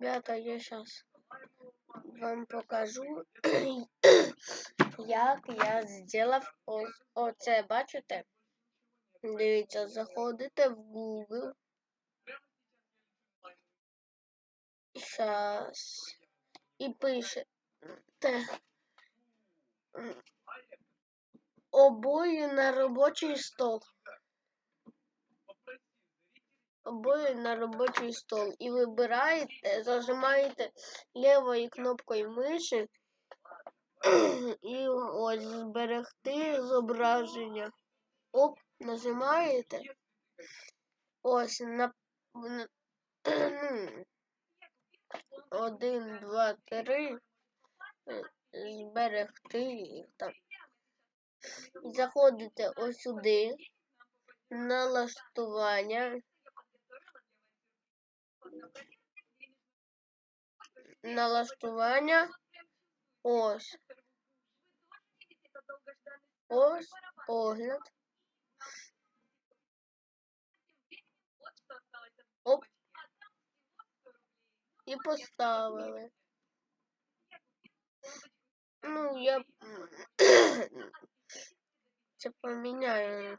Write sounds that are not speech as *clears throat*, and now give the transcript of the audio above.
Ребята, я сейчас вам покажу, *clears throat* як я ось оце, бачите? Дивіться, заходите в Google. Сейчас. І пишете обої на робочий стол. Обої на робочий стол. І вибираєте, зажимаєте лівою кнопкою миші *clears throat* і ось зберегти зображення. Оп, нажимаєте. Ось на *clears throat* ну, один, два, три. Зберегти там. Заходите ось сюди. Налаштування. Налаштування. Ось. Ось огляд. Оп. І поставили. Ну, я *clears throat* це поміняю.